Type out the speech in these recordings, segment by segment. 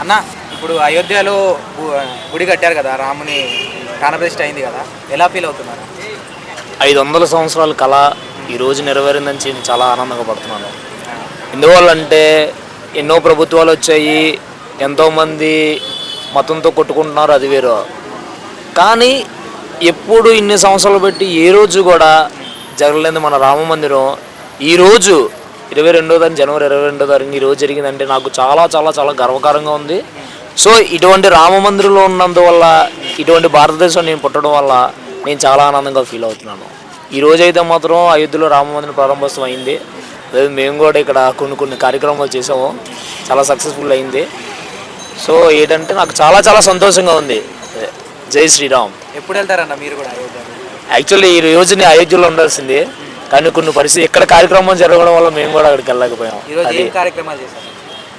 అన్న ఇప్పుడు అయోధ్యలో గుడి కట్టారు కదా రాముని ప్రాణప్రతిష్ఠ అయింది కదా ఎలా ఫీల్ అవుతున్నారు? ఐదు వందల సంవత్సరాల కళ ఈరోజు నెరవేరిందని చెప్పి చాలా ఆనందంగా పడుతున్నాను. ఎందువల్లంటే ఎన్నో ప్రభుత్వాలు వచ్చాయి ఎంతోమంది మతంతో కొట్టుకుంటున్నారు అది వేరు. కానీ ఎప్పుడు ఇన్ని సంవత్సరాలు పెట్టి ఏ రోజు కూడా జరగలేదు మన రామ మందిరం ఈరోజు ఇరవై రెండో తారీఖు జనవరి ఇరవై రెండో తారీఖు ఈ రోజు జరిగిందంటే నాకు చాలా చాలా చాలా గర్వకారంగా ఉంది. సో ఇటువంటి రామ మందిరంలో ఉన్నందువల్ల ఇటువంటి భారతదేశం నేను పుట్టడం వల్ల నేను చాలా ఆనందంగా ఫీల్ అవుతున్నాను. ఈ రోజు అయితే మాత్రం అయోధ్యలో రామ మందిరం ప్రారంభోత్సవం అయింది. అదే మేము కూడా ఇక్కడ కొన్ని కొన్ని కార్యక్రమాలు చేసాము చాలా సక్సెస్ఫుల్ అయింది. సో ఏంటంటే నాకు చాలా చాలా సంతోషంగా ఉంది. జై శ్రీరామ్. ఎప్పుడు వెళ్తారన్న మీరు కూడా యాక్చువల్లీ ఈ రోజు నేను అయోధ్యలో ఉండాల్సింది. కానీ కొన్ని పరిస్థితి ఇక్కడ కార్యక్రమం జరగడం వల్ల మేము కూడా అక్కడికి వెళ్ళలేకపోయాం. ఈరోజు అది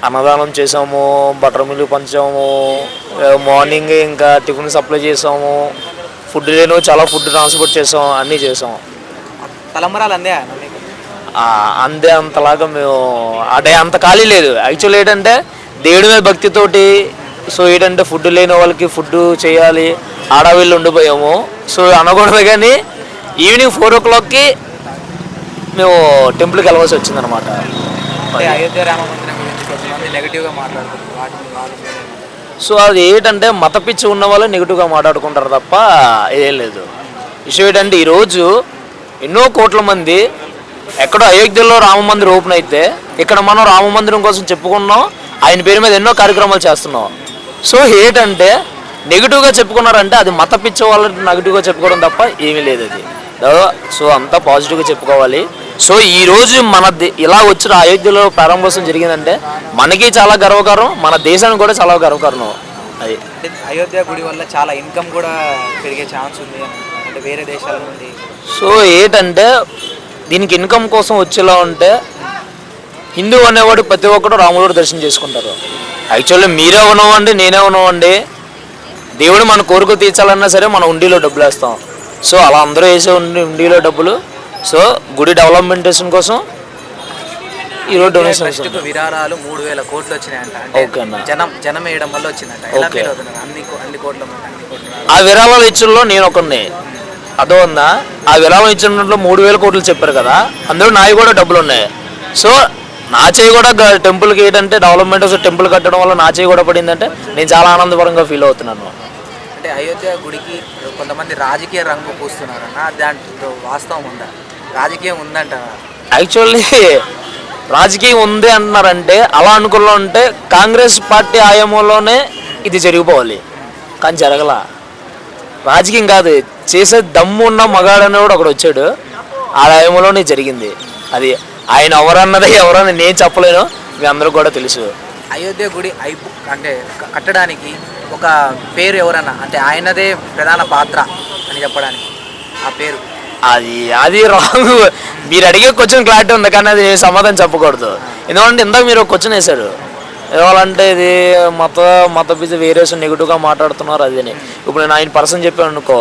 అన్నదానం చేసాము బటర్ మిల్లు పంచాము మార్నింగ్ ఇంకా టిఫిన్ సప్లై చేసాము ఫుడ్ లేను చాలా ఫుడ్ ట్రాన్స్పోర్ట్ చేసాం అన్నీ చేసాం తలంబరాలు అందే అందే అంతలాగా మేము అంటే అంత ఖాళీ లేదు. యాక్చువల్ ఏంటంటే దేవుడి మీద భక్తితోటి సో ఏంటంటే ఫుడ్ లేని వాళ్ళకి ఫుడ్ చేయాలి ఆడవిళ్ళు ఉండిపోయాము. సో అనకూడదు కానీ ఈవినింగ్ ఫోర్ ఓ క్లాక్కి మేము టెంపుల్కి వెళ్ళవలసి వచ్చిందనమాట అంటే అయోధ్య రామ మందిరం గురించి కొంతమంది నెగిటివ్గా మాట్లాడుతున్నారు వాటిని వాళ్ళ మీద ఏమంటారు? సో అది ఏంటంటే మత పిచ్చి ఉన్న వాళ్ళు నెగిటివ్గా మాట్లాడుకుంటారు తప్ప ఏం లేదు. విషయం ఏంటంటే ఈరోజు ఎన్నో కోట్ల మంది ఎక్కడో అయోధ్యలో రామ మందిరం ఓపెన్ అయితే ఇక్కడ మనం రామ మందిరం కోసం చెప్పుకున్నాం ఆయన పేరు మీద ఎన్నో కార్యక్రమాలు చేస్తున్నాం. సో ఏంటంటే నెగిటివ్గా చెప్పుకున్నారంటే అది మత పిచ్చ వాళ్ళు నెగిటివ్గా చెప్పుకోవడం తప్ప ఏమీ లేదు అది. సో అంతా పాజిటివ్గా చెప్పుకోవాలి. సో ఈ రోజు మన ఇలా వచ్చిన అయోధ్యలో ప్రారంభోత్సవం జరిగిందంటే మనకి చాలా గర్వకారం మన దేశానికి కూడా చాలా గర్వకారణం. అది. అయోధ్య గుడి వల్ల చాలా ఇన్కమ్ కూడా పెరిగే ఛాన్స్ ఉంది. అంటే వేరే దేశాల నుండి. సో ఏంటంటే దీనికి ఇన్కమ్ కోసం వచ్చేలా ఉంటే హిందూ అనేవాడు ప్రతి ఒక్కడు రాముడు దర్శనం చేసుకుంటారు. యాక్చువల్లీ మీరే ఉన్నవండి నేనే ఉన్నవండి దేవుడు మన కోరిక తీర్చాలన్నా సరే మనం ఉండిలో డబ్బులు వేస్తాం సో అలా అందరూ వేసే ఉండి ఉండిలో డబ్బులు సో గుడి డెవలప్మెంటేషన్ కోసం ఈరోజు డొనేషన్ విరాళాలు మూడు వేల కోట్లు వచ్చినాయంట. ఓకే అన్న. జనం జనం వేయడం వల్ల వచ్చిందంట. ఓకే. అన్ని అన్ని కోట్ల. ఆ విరాళాల ఇచ్చుల్లో నేను ఒకరిని అదో ఉందా ఆ విరాళం ఇచ్చినట్లో మూడు వేల కోట్లు చెప్పారు కదా అందులో నాయి కూడా డబ్బులు ఉన్నాయి. సో నా చేయి కూడా టెంపుల్కి ఏంటంటే డెవలప్మెంట్ టెంపుల్ కట్టడం వల్ల నా చేయి కూడా పడిందంటే నేను చాలా ఆనందపరంగా ఫీల్ అవుతున్నాను. అంటే అయోధ్య గుడికి కొంతమంది రాజకీయ రంగు పూస్తున్నారన్న దాంట్లో వాస్తవం ఉందా? రాజకీయం ఉందంట. యాక్చువల్లీ రాజకీయం ఉంది అంటున్నారంటే అలా అనుకున్నా ఉంటే కాంగ్రెస్ పార్టీ ఆయామంలోనే ఇది జరిగిపోవాలి. కానీ జరగల. రాజకీయం కాదు చేసే దమ్ము ఉన్న మగాడు అనేవాడు ఒకడు వచ్చాడు. ఆ ఆయామంలోనే జరిగింది. అది ఆయన ఎవరన్నది ఎవరని నేను చెప్పలేను మీ అందరూ కూడా తెలుసు. అయోధ్య గుడి అయిపో అంటే కట్టడానికి ఒక పేరు ఎవరన్నా అంటే ఆయనదే ప్రధాన పాత్ర అని చెప్పడానికి. ఆ పేరు. అది అది రాంగ్ మీరు అడిగే క్వశ్చన్ క్లారిటీ ఉంది కానీ అది సమాధానం చెప్పకూడదు. ఎందుకంటే ఇందాక మీరు ఒక క్వశ్చన్ వేశారు. ఏవాలంటే ఇది మత మత పిచ్చి వేరేషన్ నెగిటివ్గా మాట్లాడుతున్నారు అదని ఇప్పుడు నేను ఆయన పర్సన్ చెప్పాను అనుకో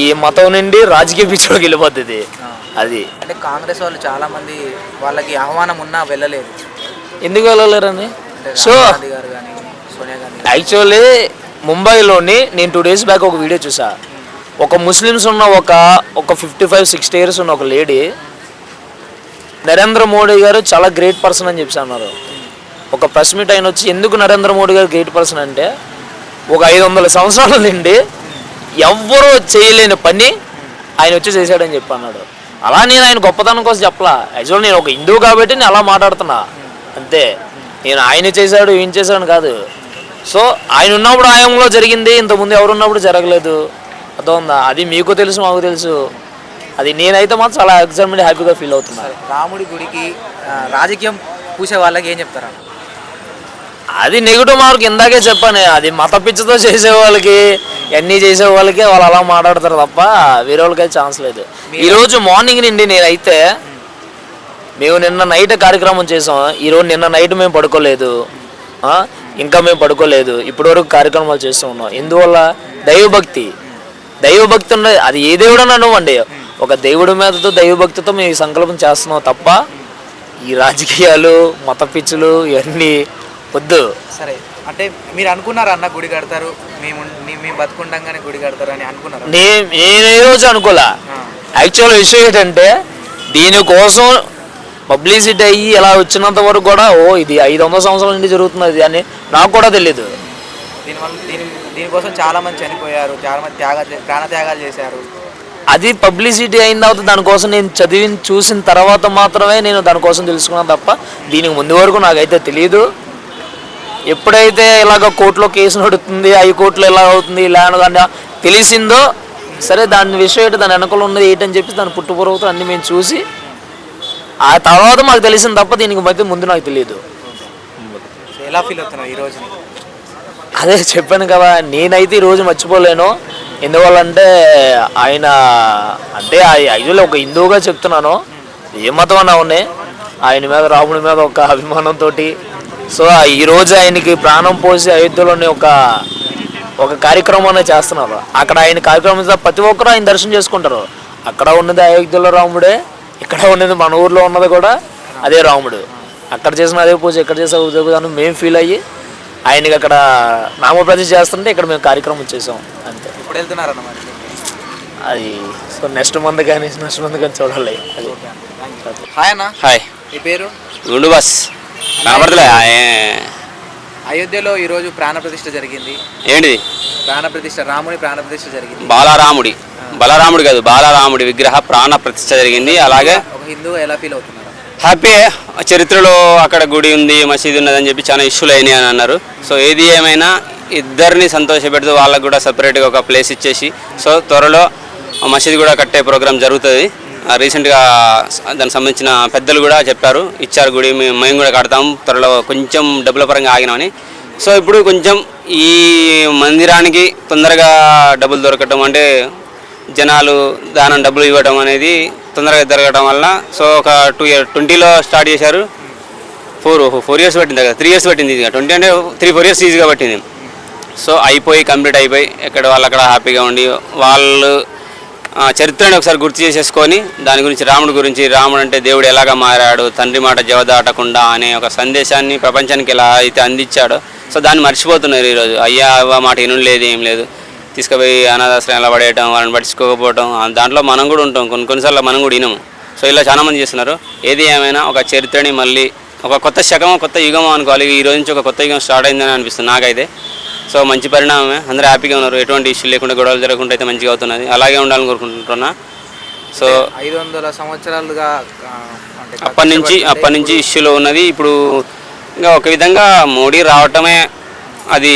ఈ మతం నుండి రాజకీయ పిచ్చిలోకి వెళ్ళిపోతుంది అది. అంటే కాంగ్రెస్ వాళ్ళు చాలా మంది వాళ్ళకి ఆహ్వానం ఉన్నా వెళ్ళలేదు. ఎందుకు వెళ్ళలేరని అంటే సో. యాక్చువల్లీ ముంబైలోని నేను టూ డేస్ బ్యాక్ ఒక వీడియో చూసా. ఒక ముస్లిమ్స్ ఉన్న ఒక ఒక ఫిఫ్టీ ఫైవ్ సిక్స్టీ ఇయర్స్ ఉన్న ఒక లేడీ నరేంద్ర మోడీ గారు చాలా గ్రేట్ పర్సన్ అని చెప్పి అన్నారు. ఒక ప్రెస్ మీట్ ఆయన వచ్చి ఎందుకు నరేంద్ర మోడీ గారు గ్రేట్ పర్సన్ అంటే ఒక ఐదు వందల సంవత్సరాల నుండి ఎవ్వరూ చేయలేని పని ఆయన వచ్చి చేశాడని చెప్పి అన్నాడు. అలా నేను ఆయన గొప్పతనం కోసం చెప్పలా. యాక్చువల్ నేను ఒక హిందూ కాబట్టి నేను అలా మాట్లాడుతున్నా. అంతే. నేను ఆయన చేశాడు ఏం చేశాడు కాదు. సో ఆయన ఉన్నప్పుడు ఆయంలో జరిగింది ఇంతకుముందు ఎవరు ఉన్నప్పుడు జరగలేదు. అర్థమైందా అది మీకు తెలుసు మాకు తెలుసు. అది నేనైతే మాత్రం చాలా ఎగ్జామ్మెంట్ హ్యాపీగా ఫీల్ అవుతున్నా. రాముడి గుడికి రాజకీయం పూసే వాళ్ళకి ఏం చెప్తారా? అది నెగిటివ్ మార్క్ ఇందాకే చెప్పాను. అది మత పిచ్చితో చేసే వాళ్ళకి అన్నీ చేసే వాళ్ళకి వాళ్ళు అలా మాట్లాడతారు తప్ప వేరే వాళ్ళకైతే ఛాన్స్ లేదు. ఈరోజు మార్నింగ్ నుండి నేనైతే మేము నిన్న నైట్ కార్యక్రమం చేసాం. ఈరోజు నిన్న నైట్ మేము పడుకోలేదు? ఇంకా మేము పడుకోలేదు. ఇప్పటివరకు కార్యక్రమాలు చేస్తూ ఉన్నాం. ఎందువల్ల? దైవభక్తి. దైవభక్తి ఉన్న అది ఏ దేవుడని అనుకోండి ఒక దేవుడి మీదతో దైవభక్తితో మేము ఈ సంకల్పం చేస్తున్నాం తప్ప ఈ రాజకీయాలు మత పిచ్చులు ఇవన్నీ వద్దు. సరే అంటే మీరు అనుకున్నారా అన్న గుడి కడతారు? మేము మేము బతుకుండగానే గుడి కడతారు అని అనుకున్నారా? నేను ఏ రోజు అనుకోలే. యాక్చువల్ విషయం ఏంటంటే దీనికోసం పబ్లిసిటీ అయ్యి ఇలా వచ్చినంత వరకు కూడా ఓ ఇది ఐదు వందల సంవత్సరాల నుండి జరుగుతున్నది అని నాకు కూడా తెలియదు దీనివల్ల దీని దీనికోసం చాలా మంది చనిపోయారు చాలా మంది త్యాగ ప్రాణ త్యాగాలు చేశారు. అది పబ్లిసిటీ అయిన తర్వాత దానికోసం నేను చదివి చూసిన తర్వాత మాత్రమే నేను దానికోసం తెలుసుకున్నాను తప్ప దీనికి ముందు వరకు నాకైతే తెలియదు ఎప్పుడైతే ఇలాగ కోర్టులో కేసు నడుస్తుంది హైకోర్టులో ఎలా అవుతుంది ఇలా అని తెలిసిందో సరే దాని విషయం ఏంటి దాని వెనకలు ఉన్నది ఏంటని చెప్పి దాని పుట్టుపూర్వతం అన్ని మేము చూసి ఆ తర్వాత మాకు తెలిసింది తప్ప దీనికి మధ్య ముందు నాకు తెలియదు ఎలా ఫీల్ అవుతున్నారు ఈ రోజు? అదే చెప్పాను కదా నేనైతే ఈ రోజు మర్చిపోలేను. ఎందువల్లంటే ఆయన అంటే ఆ ఐదులో ఒక హిందువుగా చెప్తున్నాను. ఏ మతం అన్నా ఉన్నాయి ఆయన మీద రాముడి మీద ఒక అభిమానంతో సో ఈ రోజు ఆయనకి ప్రాణం పోసి అయోధ్యలోని ఒక ఒక కార్యక్రమాన్ని చేస్తున్నారు. అక్కడ ఆయన కార్యక్రమం ప్రతి ఒక్కరు ఆయన దర్శనం చేసుకుంటారు. అక్కడ ఉన్నది అయోధ్యలో రాముడే ఇక్కడ ఉన్నది మన ఊర్లో ఉన్నది కూడా అదే రాముడు. అక్కడ చేసిన అదే పూజ ఇక్కడ చేసే పూజ అని మేము ఫీల్ అయ్యి ఆయనకి అక్కడ నామప్రతిష్ఠ చేస్తుంటే ఇక్కడ మేము కార్యక్రమం చేసాం అంతే. ఇప్పుడు వెళ్తున్నారన్న మరి? అది సో నెక్స్ట్ మంత్ కానీ నెక్స్ట్ మంత్ కానీ చూడాలి. అది. హాయ్ అన్న. హాయ్. మీ పేరు? గుండు బస్. అయోధ్యలో ఈ రోజు ప్రాణ ప్రతిష్ఠ జరిగింది. ఏంటిది? ప్రాణ ప్రతిష్ఠ రాముని ప్రాణ ప్రతిష్ఠ జరిగింది. బాలరాముడి. బలరాముడి కాదు బాలరాముడి విగ్రహ ప్రాణ ప్రతిష్ఠ జరిగింది. అలాగే ఒక హిందువు ఎలా ఫీల్ అవుతున్నారు హ్యాపీ చరిత్రలో అక్కడ గుడి ఉంది మసీదు ఉన్నదని చెప్పి చాలా ఇష్యూలు అయినాయి అని అన్నారు. సో ఏది ఏమైనా ఇద్దరిని సంతోషపెడుతూ వాళ్ళకు కూడా సపరేట్గా ఒక ప్లేస్ ఇచ్చేసి సో త్వరలో మసీదు కూడా కట్టే ప్రోగ్రామ్ జరుగుతుంది. ఆ, రీసెంట్గా దానికి సంబంధించిన పెద్దలు కూడా చెప్పారు ఇచ్చారు గుడి మేము మేము కూడా కడతాం త్వరలో కొంచెం డబ్బుల పరంగా ఆగినామని. సో ఇప్పుడు కొంచెం ఈ మందిరానికి తొందరగా డబ్బులు దొరకటం అంటే జనాలు దానం డబ్బులు ఇవ్వడం అనేది తొందరగా జరగడం వల్ల సో ఒక టూ ఇయర్ ట్వంటీలో స్టార్ట్ చేశారు. ఫోర్ ఫోర్ ఇయర్స్ పట్టింది కదా త్రీ ఇయర్స్ పట్టింది ఇది ట్వంటీ అంటే త్రీ ఫోర్ ఇయర్స్ ఈజీగా పట్టింది. సో అయిపోయి కంప్లీట్ అయిపోయి ఎక్కడ వాళ్ళు అక్కడ హ్యాపీగా ఉండి వాళ్ళు ఆ, చరిత్రని ఒకసారి గుర్తు చేసేసుకొని దాని గురించి రాముడి గురించి రాముడు అంటే దేవుడు ఎలాగ మారాడు తండ్రి మాట జవదాటకుండా అనే ఒక సందేశాన్ని ప్రపంచానికి ఎలా అయితే అందించాడో సో దాన్ని మర్చిపోతున్నారు ఈరోజు. అయ్యా అవ్వ మాట ఇనుడు లేదు ఏం లేదు. తీసుకుపోయి అనాథాశ్రయంలో పడేయటం వాళ్ళని పట్టించుకోకపోవటం దాంట్లో మనం కూడా ఉంటాం. కొన్ని కొన్నిసార్లు మనం కూడా వినము. సో ఇలా చాలా మంది చేస్తున్నారు. ఏది ఏమైనా ఒక చరిత్రని మళ్ళీ ఒక కొత్త శకం కొత్త యుగం అనుకోవాలి. ఈ రోజు నుంచి ఒక కొత్త యుగం స్టార్ట్ అయిందని అనిపిస్తుంది నాకైతే. సో మంచి పరిణామమే. అందరూ హ్యాపీగా ఉన్నారు. ఎటువంటి ఇష్యూ లేకుండా గొడవలు జరగకుండా అయితే మంచిగా అవుతున్నది. అలాగే ఉండాలని కోరుకుంటున్నా. సో ఐదు వందల సంవత్సరాలుగా అప్పటి నుంచి అప్పటి నుంచి ఇష్యూలో ఉన్నది. ఇప్పుడు ఇంకా ఒక విధంగా మోడీ రావటమే అది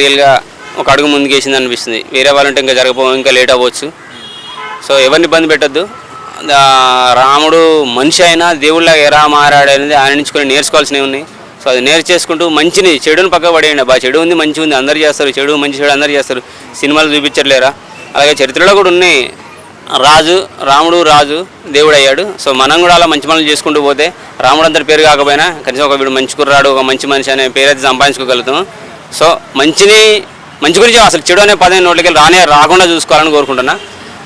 రియల్గా ఒక అడుగు ముందుకేసింది అనిపిస్తుంది. వేరే వాళ్ళంటే ఇంకా జరగపో ఇంకా లేట్ అవ్వచ్చు. సో ఎవరిని ఇబ్బంది పెట్టద్దు. రాముడు మనిషి అయినా దేవుళ్ళగా ఎలా మారాడు అనేది ఆయన నుంచి కొన్ని నేర్చుకోవాల్సినవి ఉన్నాయి. సో అది నేర్చేసుకుంటూ మంచిని చెడుని పక్క పడేయండి. బా చెడు ఉంది మంచి ఉంది అందరు చేస్తారు. చెడు మంచి చెడు అందరు చేస్తారు. సినిమాలు చూపించట్లేరా? అలాగే చరిత్రలో కూడా ఉన్నాయి. రాజు రాముడు రాజు దేవుడు అయ్యాడు సో మనం కూడా అలా మంచి పనులు చేసుకుంటూ పోతే రాముడు అంతటి పేరు కాకపోయినా కనీసం ఒక వీడు మంచి కుర్రాడు ఒక మంచి మనిషి అనే పేరు అయితే సంపాదించుకోగలుగుతాం సో మంచిని మంచి గురించి అసలు చెడు అనే పదం నోట్లకి రానే రాకుండా చూసుకోవాలని కోరుకుంటున్నా.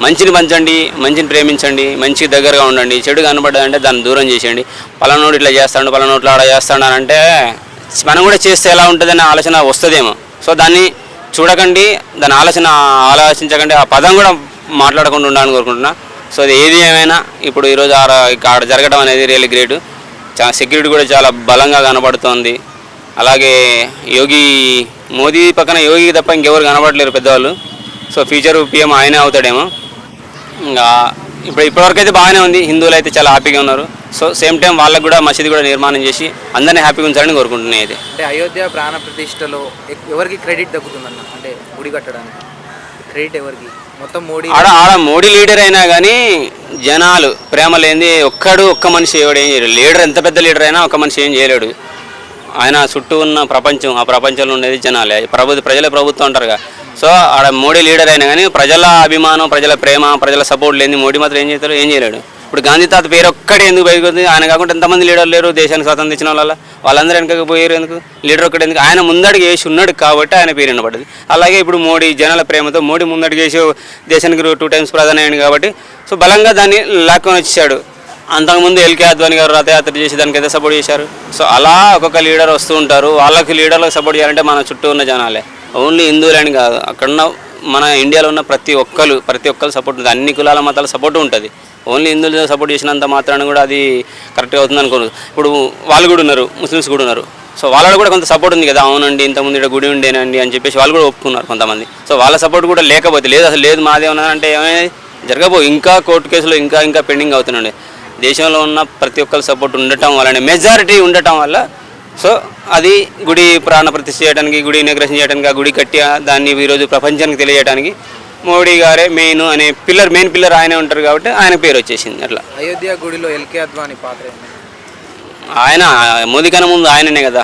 మంచిని పంచండి మంచిని ప్రేమించండి మంచికి దగ్గరగా ఉండండి చెడు కనబడ్డదంటే దాన్ని దూరం చేసేయండి. పలానోడు ఇట్లా చేస్తాడు పలానోట్లు ఆడ చేస్తాడు అని అంటే మనం కూడా చేస్తే ఎలా ఉంటుందనే ఆలోచన వస్తుందేమో. సో దాన్ని చూడకండి దాని ఆలోచన ఆలోచించకండి ఆ పదం కూడా మాట్లాడకుండా ఉండాలని కోరుకుంటున్నా. సో అది ఏది ఏమైనా ఇప్పుడు ఈరోజు ఆడ జరగడం అనేది రియల్లీ గ్రేట్. చాలా సెక్యూరిటీ కూడా చాలా బలంగా కనబడుతోంది. అలాగే యోగి మోదీ పక్కన యోగి తప్ప ఇంకెవరు కనబడలేరు పెద్దవాళ్ళు. సో ఫ్యూచర్ పిఎం ఆయనే అవుతాడేమో. ఇంకా ఇప్పుడు ఇప్పటివరకు అయితే బాగానే ఉంది. హిందువులు అయితే చాలా హ్యాపీగా ఉన్నారు. సో సేమ్ టైం వాళ్ళకు కూడా మసీదు కూడా నిర్మాణం చేసి అందరినీ హ్యాపీగా ఉంచాలని కోరుకుంటున్నాయి అయితే. అంటే అయోధ్య ప్రాణ ప్రతిష్టలో ఎవరికి క్రెడిట్ దక్కుతుందన్న? అంటే గుడి కట్టడానికి. క్రెడిట్ ఎవరికి? మొత్తం మోడీ ఆడ ఆడ మోడీ లీడర్ అయినా కానీ జనాలు ప్రేమ లేనిది ఒక్కడు ఒక్క మనిషి ఎవడు ఏం చేయలేడు లీడర్ ఎంత పెద్ద లీడర్ అయినా ఒక్క మనిషి ఏం చేయలేడు. ఆయన చుట్టూ ఉన్న ప్రపంచం ఆ ప్రపంచంలో ఉండేది జనాలే. ప్రభుత్వ ప్రజలే ప్రభుత్వం అంటారుగా. సో ఆడ మోడీ లీడర్ అయినా కానీ ప్రజల అభిమానం ప్రజల ప్రేమ ప్రజల సపోర్ట్ లేని మోడీ మాత్రం ఏం చేస్తారు ఏం చేయలేడు. ఇప్పుడు గాంధీ తాత పేరు ఒక్కడే ఎందుకు బయటకు ఆయన కాకుండా ఎంతమంది లీడర్లు లేరు? దేశానికి స్వాతంత్రం ఇచ్చిన వాళ్ళ వాళ్ళందరూ వెనకకి పోయారు ఎందుకు? లీడర్ ఒక్కడే ఎందుకు? ఆయన ముందడుగు వేసి ఉన్నాడు కాబట్టి ఆయన పేరు వినపడ్డది అలాగే ఇప్పుడు మోడీ జనాల ప్రేమతో మోడీ ముందడుగు వేసి దేశానికి టూ టైమ్స్ ప్రధాని అయ్యాడు కాబట్టి సో బలంగా దాన్ని లాక్కొని వచ్చాడు అంతకుముందు ఎల్కే అద్వాని గారు రథయాత్ర చేసి దానికైతే సపోర్ట్ చేశారు. సో అలా ఒక్కొక్క లీడర్ వస్తూ ఉంటారు. వాళ్ళకి లీడర్లకు సపోర్ట్ చేయాలంటే మన చుట్టూ ఉన్న జనాలే. ఓన్లీ హిందువులని కాదు. అక్కడ ఉన్న మన ఇండియాలో ఉన్న ప్రతి ఒక్కరు ప్రతి ఒక్కరు సపోర్ట్ ఉంటుంది. అన్ని కులాల మతాల సపోర్ట్ ఉంటుంది. ఓన్లీ హిందువులు సపోర్ట్ చేసినంత మాత్రాన కూడా అది కరెక్ట్గా అవుతుంది అనుకోను. ఇప్పుడు వాళ్ళు కూడా ఉన్నారు. ముస్లిమ్స్ కూడా ఉన్నారు. సో వాళ్ళలో కూడా కొంత సపోర్ట్ ఉంది కదా. అవునండి ఇంతకుముందు ఇక్కడ గుడి ఉండేనండి అని చెప్పేసి వాళ్ళు కూడా ఒప్పుకున్నారు కొంతమంది. సో వాళ్ళ సపోర్ట్ కూడా లేకపోతే లేదు అసలు లేదు మాదే ఉన్నదంటే ఏమైంది జరగబో ఇంకా కోర్టు కేసులో ఇంకా ఇంకా పెండింగ్ అవుతున్నాయి దేశంలో ఉన్న ప్రతి ఒక్కరి సపోర్ట్ ఉండటం వల్లనే మెజారిటీ ఉండటం వల్ల సో అది గుడి ప్రాణ ప్రతిష్ఠ చేయడానికి గుడి ఇనాగ్రేషన్ చేయడానికి ఆ గుడి కట్టి దాన్ని ఈరోజు ప్రపంచానికి తెలియజేయడానికి మోడీ గారే మెయిన్ అనే పిల్లర్ మెయిన్ పిల్లర్ ఆయనే ఉంటారు కాబట్టి ఆయన పేరు వచ్చేసింది అట్లా. అయోధ్య గుడిలో ఎల్కే అద్వాని పాత్ర ఆయన మోదీ కన్నా ముందు ఆయననే కదా.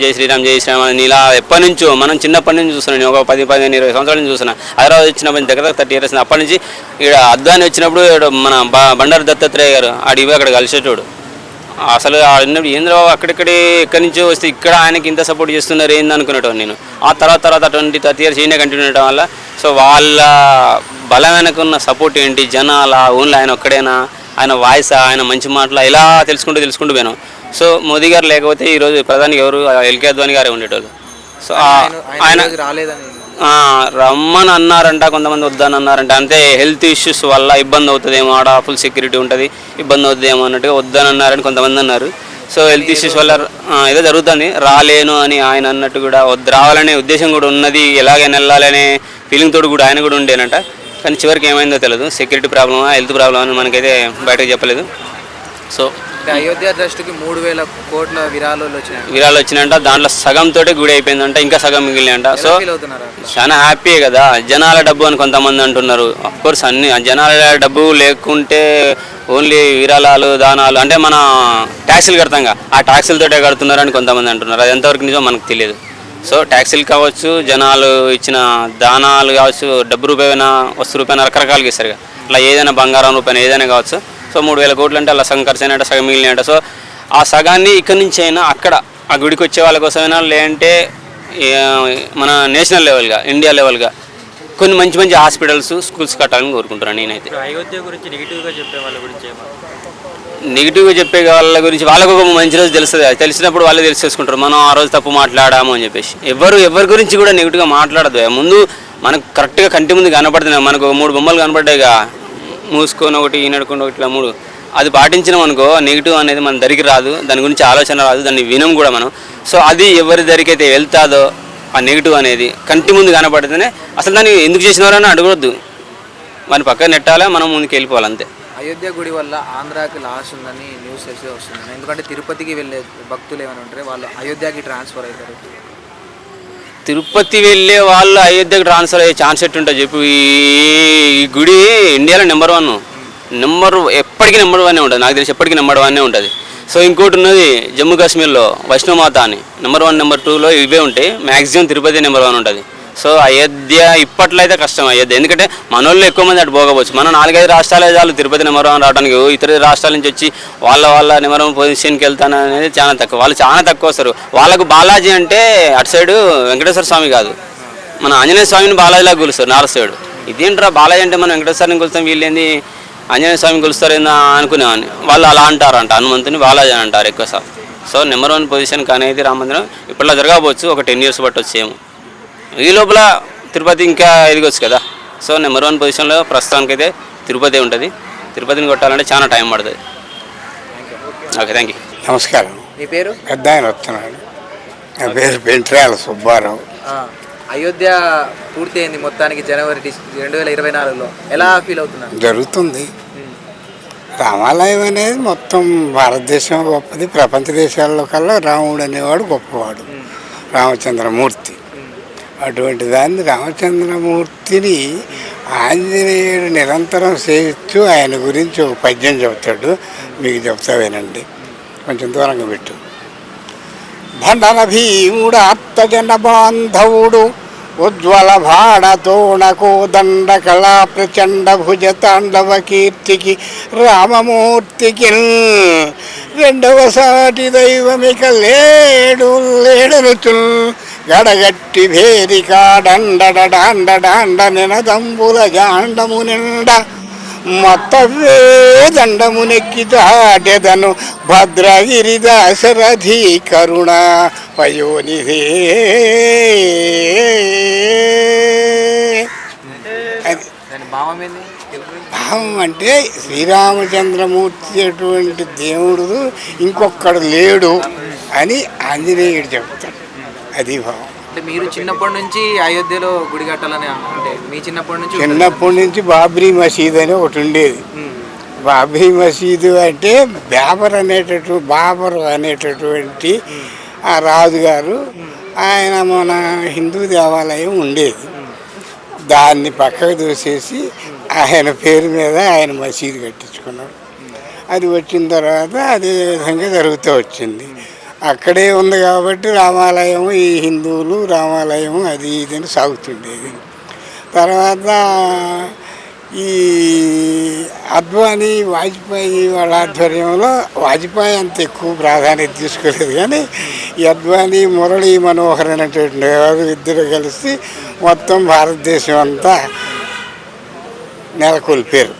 జై శ్రీరామ్ జై శ్రీరామ్ అని ఇలా ఎప్పటి నుంచో మనం చిన్నప్పటి నుంచి చూస్తున్నాను నేను ఒక పది పదిహేను ఇరవై సంవత్సరాల నుంచి చూస్తున్నా. హైదరాబాద్ వచ్చినప్పటి నుంచి దగ్గర థర్టీ ఇయర్స్ అప్పటి నుంచి ఇక్కడ అద్దాని వచ్చినప్పుడు మన బండారు దత్తాత్రేయ గారు ఆడిపోయి అక్కడ కలిసేటోడు. అసలు ఆడినప్పుడు ఏంద్రో అక్కడిక్కడే ఎక్కడి నుంచో వస్తే ఇక్కడ ఆయనకి ఇంత సపోర్ట్ చేస్తున్నారు ఏంది అనుకునేటోడు నేను. ఆ తర్వాత తర్వాత ట్వంటీ థర్టీ ఇయర్స్ ఈయన కంటిన్యూ ఉండటం వల్ల సో వాళ్ళ బలం వెనకున్న సపోర్ట్ ఏంటి? జనాల ఓన్లీ ఆయన ఒక్కడేనా? ఆయన వాయిస్ ఆయన మంచి మాటలు ఇలా తెలుసుకుంటూ తెలుసుకుంటూ పోయాను. సో మోదీ గారు లేకపోతే ఈరోజు ప్రధాని ఎవరు ఎల్కే అద్వాని గారే ఉండేటోళ్ళు. సో ఆయన రమ్మని అన్నారంట కొంతమంది వద్దని అన్నారంట. అంటే హెల్త్ ఇష్యూస్ వల్ల ఇబ్బంది అవుతుందేమో ఆడ ఫుల్ సెక్యూరిటీ ఉంటుంది ఇబ్బంది అవుతుందేమో అన్నట్టుగా వద్దని అన్నారని కొంతమంది అన్నారు. సో హెల్త్ ఇష్యూస్ వల్ల ఏదో జరుగుతుంది. రాలేను అని ఆయన అన్నట్టు కూడా వద్దు రావాలనే ఉద్దేశం కూడా ఉన్నది. ఎలాగైనా వెళ్ళాలనే ఫీలింగ్ తోడు కూడా ఆయన కూడా ఉండేనంట. కానీ చివరికి ఏమైందో తెలియదు సెక్యూరిటీ ప్రాబ్లమా హెల్త్ ప్రాబ్లమ్ అని మనకైతే బయటకు చెప్పలేదు. సో అయోధ్య ట్రస్ట్కి మూడు వేల కోట్ల విరాళాలు వచ్చినాయి. విరాలు వచ్చినాయంట. దాంట్లో సగం తోటే గుడి అయిపోయిందంట ఇంకా సగం మిగిలినాయంట. సో చాలా హ్యాపీ కదా. జనాల డబ్బు అని కొంతమంది అంటున్నారు. కోర్స్ అన్ని జనాల డబ్బు లేకుంటే ఓన్లీ విరాళాలు దానాలు అంటే మన ట్యాక్సీలు కడతాంగా ఆ ట్యాక్సీలతోటే కడుతున్నారు అని కొంతమంది అంటున్నారు. అది ఎంతవరకు నిజం మనకు తెలియదు. సో ట్యాక్సీలు కావచ్చు జనాలు ఇచ్చిన దానాలు కావచ్చు డబ్బు రూపాయన వస్తు రూపాయన రకరకాలుగా ఇస్తారు. అలా అట్లా ఏదైనా బంగారం రూపాయన ఏదైనా కావచ్చు. సో మూడు వేల కోట్లు అంటే అలా సగం ఖర్చు సగం మిగిలినట్టు. సో ఆ సగాన్ని ఇక్కడి నుంచి అయినా అక్కడ ఆ గుడికి వచ్చే వాళ్ళ కోసమైనా లేదంటే మన నేషనల్ లెవెల్గా ఇండియా లెవెల్గా కొన్ని మంచి మంచి హాస్పిటల్స్ స్కూల్స్ కట్టాలని కోరుకుంటున్నాను నేనైతే. అయోధ్య గురించి నెగిటివ్గా చెప్పే వాళ్ళ గురించి నెగిటివ్గా చెప్పే వాళ్ళ గురించి వాళ్ళకు ఒక మంచి రోజు తెలుస్తుంది. తెలిసినప్పుడు వాళ్ళే తెలిసేసుకుంటారు. మనం ఆ రోజు తప్పు మాట్లాడాము అని చెప్పేసి. ఎవరు ఎవరి గురించి కూడా నెగిటివ్గా మాట్లాడదు ముందు మనకు కరెక్ట్గా కంటి ముందు కనపడుతున్నాయి మనకు ఒక మూడు బొమ్మలు కనపడ్డాయిగా మూసుకొని ఒకటి ఈనడుకొని ఒకటి ఇట్లా మూడు. అది పాటించినాం అనుకో నెగిటివ్ అనేది మన దరికి రాదు. దాని గురించి ఆలోచన రాదు. దాన్ని వినం కూడా మనం. సో అది ఎవరి దరికి అయితే వెళ్తాదో ఆ నెగిటివ్ అనేది కంటి ముందు కనపడితేనే అసలు దాన్ని ఎందుకు చేసినారని అడగొద్దు. మన పక్కన నెట్టాలా? మనం ముందుకు వెళ్ళిపోవాలి అంతే అయోధ్య గుడి వల్ల ఆంధ్రాకి లాస్ ఉందని న్యూస్ తెలిసి వస్తుంది ఎందుకంటే తిరుపతికి వెళ్ళే భక్తులు ఏమైనా ఉంటారు వాళ్ళు అయోధ్యకి ట్రాన్స్ఫర్ అవుతారు. తిరుపతి వెళ్ళే వాళ్ళు అయోధ్యకి ట్రాన్స్ఫర్ అయ్యే ఛాన్స్ ఎట్టుంటుంది చెప్పు? ఈ ఈ గుడి ఇండియాలో నెంబర్ వన్. నెంబర్ ఎప్పటికీ నెంబర్ వన్ ఉంటుంది. నాకు తెలిసి ఎప్పటికీ నెంబర్ వన్ ఉంటుంది. సో ఇంకోటి ఉన్నది జమ్మూ కాశ్మీర్లో వైష్ణవమాత అని. నెంబర్ వన్ నెంబర్ టూలో ఇవే ఉంటాయి. మ్యాక్సిమం తిరుపతి నెంబర్ వన్ ఉంటుంది. సో అయోధ్య ఇప్పట్లో అయితే కష్టం అయోధ్య. ఎందుకంటే మన ఎక్కువ మంది అటు పోకపోవచ్చు. మనం నాలుగైదు రాష్ట్రాలే చాలు. తిరుపతి నిమరం రావడానికి ఇతర రాష్ట్రాల నుంచి వచ్చి వాళ్ళ వాళ్ళ నిమరం పొజిషన్కి వెళ్తాను అనేది చాలా తక్కువ. వాళ్ళు చాలా తక్కువ వస్తారు. వాళ్ళకు బాలాజీ అంటే అటు సైడు వెంకటేశ్వర స్వామి కాదు. మన ఆంజనేయ స్వామిని బాలాజీలా కొలుస్తారు నార్త్ సైడ్. ఇదేంట్రా బాలాజీ అంటే మనం వెంకటేశ్వరిని కొలుస్తాం వీళ్ళేంది ఆంజనేయ స్వామిని కొలుస్తారేందా అనుకునేవాడిని. వాళ్ళు అలా అంటారంట హనుమంతుని బాలాజీ అని అంటారు ఎక్కువ సార్ సో నెంబర్ వన్ పొజిషన్కి అనేది రామ మందిరం ఇప్పట్లో జరగవచ్చు ఒక టెన్ ఇయర్స్ బట్టి వచ్చేమో ఈ లోపల తిరుపతి ఇంకా ఎదిగొచ్చు కదా. సో నెంబర్ వన్ పొజిషన్లో ప్రస్తుతానికైతే తిరుపతి ఉంటుంది. తిరుపతిని కొట్టాలంటే చాలా టైం పడుతుంది. ఓకే థ్యాంక్ యూ నమస్కారం. మీ పేరు? పెద్ద ఆయన వస్తున్నాడు. నా పేరు పెంట్రాల సుబ్బారావు. ఆ, అయోధ్య పూర్తయింది మొత్తానికి జనవరి రెండు వేల ఇరవై నాలుగులో. ఎలా ఫీల్ అవుతున్నారు? జరుగుతుంది. రామాలయం అనేది మొత్తం భారతదేశం గొప్పది. ప్రపంచ దేశాల్లో కల్లా రాముడు అనేవాడు గొప్పవాడు. రామచంద్రమూర్తి. అటువంటి దాన్ని రామచంద్రమూర్తిని ఆంజనేయుడు నిరంతరం సేవిస్తూ ఆయన గురించి ఒక పద్యం చెబుతాడు. మీకు చెప్తా వినండి కొంచెం దూరంగా పెట్టు. భండన భీముడు ఆప్తజన బాంధవుడు ఉజ్వల భాడతోణకో దండ కళా ప్రచండ భుజ తాండవ కీర్తికి రామమూర్తికి రెండవ సాటి దైవమిక లేడు లేడనుచుల్ గడగట్టి భేరిక డండ డాండ డాండ నినదంబుల జాండము నిండ. మొత్తవే దండమునెక్కి దాటెదను భద్రగిరి దాశరథి కరుణ పయోనిధే. భావం అంటే శ్రీరామచంద్రమూర్తి అటువంటి దేవుడు ఇంకొక్కడు లేడు అని ఆంజనేయుడు చెప్తాడు. అది భావం. అంటే మీరు చిన్నప్పటి నుంచి అయోధ్యలో గుడి కట్టాలని అంటే మీ చిన్నప్పటి నుంచి. చిన్నప్పటి నుంచి బాబ్రీ మసీద్ అని ఒకటి ఉండేది. బాబ్రీ మసీదు అంటే బాబర్ అనేటటు బాబర్ అనేటటువంటి ఆ రాజుగారు. ఆయన మన హిందూ దేవాలయం ఉండేది. దాన్ని పక్కకు దూసేసి ఆయన పేరు మీద ఆయన మసీదు కట్టించుకున్నాడు. అది వచ్చిన తర్వాత అదే విధంగా జరుగుతూ వచ్చింది. అక్కడే ఉంది కాబట్టి రామాలయం ఈ హిందువులు రామాలయం అది ఇది అని సాగుతుండేది. తర్వాత ఈ అద్వానీ వాజ్పేయి వాళ్ళ ఆధ్వర్యంలో వాజ్పేయి అంత ఎక్కువ ప్రాధాన్యత తీసుకోలేదు కానీ ఈ అద్వానీ మురళీ మనోహర్ అనేటువంటి వారు ఇద్దరు కలిసి మొత్తం భారతదేశం అంతా నెలకొల్పారు.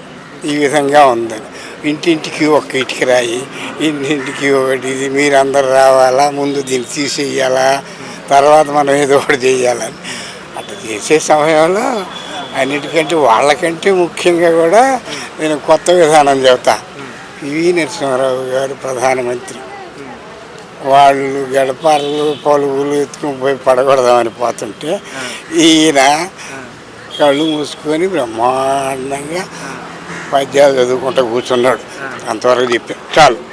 ఈ విధంగా ఉందని. ఇంటింటికి ఒక ఇటుక రాయి ఇంటింటికి ఒకటి ఇది. మీరందరూ రావాలా? ముందు దీన్ని తీసేయాలా? తర్వాత మనం ఏదో ఒకటి చేయాలని అట్లా చేసే సమయంలో అన్నిటికంటే వాళ్ళకంటే ముఖ్యంగా కూడా నేను కొత్త విధానం చెబుతా పివి నరసింహారావు గారు ప్రధానమంత్రి. వాళ్ళు గడపాలు పలుగులు ఎత్తుకుని పోయి పడగొడదామని పోతుంటే ఈయన కళ్ళు మూసుకొని బ్రహ్మాండంగా పద్యాలు చదువుకుంటూ కూర్చున్నాడు. అంతవరకు చెప్పాను చాలు.